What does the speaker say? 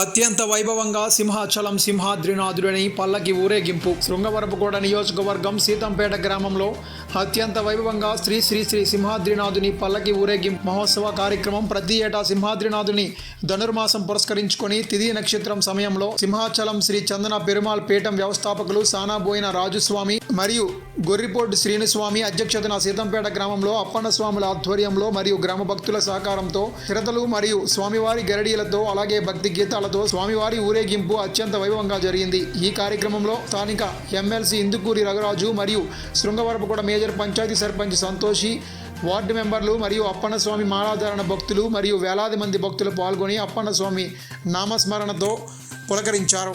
అత్యంత వైభవంగా సింహాచలం సింహాద్రినాథుడని పల్లకి ఊరేగింపు. శృంగవరపుకోట నియోజకవర్గం సీతంపేట గ్రామంలో అత్యంత వైభవంగా శ్రీ శ్రీ శ్రీ సింహాద్రినాథుని పల్లకి ఊరేగింపు మహోత్సవ కార్యక్రమం ప్రతి ఏటా సింహాద్రినాథుని ధనుర్మాసం పురస్కరించుకొని తిథి నక్షత్రం సమయంలో సింహాచలం శ్రీ చందన పెరుమాల్ పీఠం వ్యవస్థాపకులు సానాబోయిన రాజుస్వామి మరియు గొర్రిపోర్డు శ్రీనుస్వామి అధ్యక్షతన సీతంపేట గ్రామంలో అప్పన్న స్వాముల ఆధ్వర్యంలో మరియు గ్రామ భక్తుల సహకారంతో చిరతలు మరియు స్వామివారి గరడీలతో అలాగే భక్తి గీతాలతో స్వామివారి ఊరేగింపు అత్యంత వైభవంగా జరిగింది. ఈ కార్యక్రమంలో స్థానిక ఎమ్మెల్సీ ఇందుకూరి రఘురాజు మరియు శృంగవరపుకోట మేజర్ పంచాయతీ సర్పంచ్ సంతోషి వార్డు మెంబర్లు మరియు అప్పన్న స్వామి మాలాధారణ భక్తులు మరియు వేలాది మంది భక్తులు పాల్గొని అప్పన్న స్వామి నామస్మరణతో పులకరించారు.